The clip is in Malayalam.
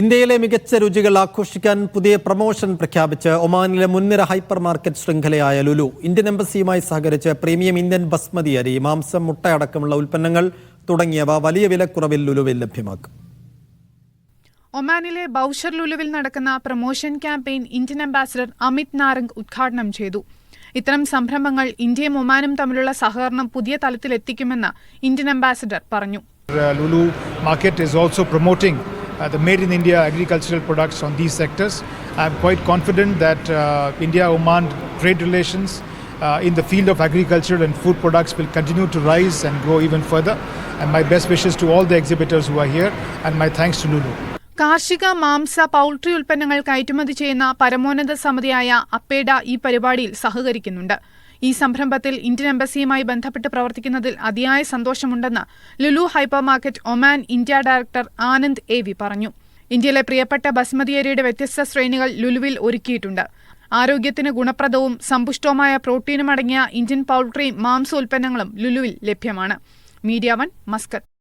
ഇന്ത്യയിലെ മികച്ച രുചികൾ ആഘോഷിക്കാൻ പുതിയ പ്രമോഷൻ പ്രഖ്യാപിച്ച് ഒമാനിലെ മുൻനിര ഹൈപ്പർ മാർക്കറ്റ് ശൃംഖലയായ ലുലു ഇന്ത്യൻ എംബസിയുമായി സഹകരിച്ച് പ്രീമിയം ഇന്ത്യൻ ബസ്മതി അരി മാംസം മുട്ട അടക്കമുള്ള ഉൽപ്പന്നങ്ങൾ തുടങ്ങിയവ വലിയ വിലക്കുറവിൽ ലുലുവിൽ ലഭ്യമാക്കും. ഒമാനിലെ ബൌഷർ ലുലുവിൽ നടക്കുന്ന promotion campaign Indian ambassador Amit Narang ഉദ്ഘാടനം ചെയ്തു. ഇത്തരം സംരംഭങ്ങൾ ഇന്ത്യയും ഒമാനും തമ്മിലുള്ള സഹകരണം പുതിയ തലത്തിലെത്തിക്കുമെന്ന് ഇന്ത്യൻ അംബാസിഡർ പറഞ്ഞു. Uh, Lulu market is also promoting uh, the made in India agricultural products on these sectors. I'm quite confident that uh, India Oman trade relations uh, in the field of agriculture and food products will continue to rise and grow even further. And my best wishes to all the exhibitors who are here, and my thanks to Lulu. കാർഷിക മാംസ പൌൾട്രി ഉൽപ്പന്നങ്ങൾ കയറ്റുമതി ചെയ്യുന്ന പരമോന്നത സമിതിയായ അപ്പേഡ ഈ പരിപാടിയിൽ സഹകരിക്കുന്നുണ്ട്. ഈ സംരംഭത്തിൽ ഇന്ത്യൻ എംബസിയുമായി ബന്ധപ്പെട്ട് പ്രവർത്തിക്കുന്നതിൽ അതിയായ സന്തോഷമുണ്ടെന്ന് Lulu hyper market Oman India director Anand A V പറഞ്ഞു. ഇന്ത്യയിലെ പ്രിയപ്പെട്ട ബസ്മതി അരിയുടെ വ്യത്യസ്ത ശ്രേണികൾ ലുലുവിൽ ഒരുക്കിയിട്ടുണ്ട്. ആരോഗ്യത്തിന് ഗുണപ്രദവും സമ്പുഷ്ടവുമായ പ്രോട്ടീനും അടങ്ങിയ ഇന്ത്യൻ പൗൾട്രി മാംസ ഉൽപ്പന്നങ്ങളും ലുലുവിൽ ലഭ്യമാണ്. മീഡിയ വൺ മസ്കത്ത്.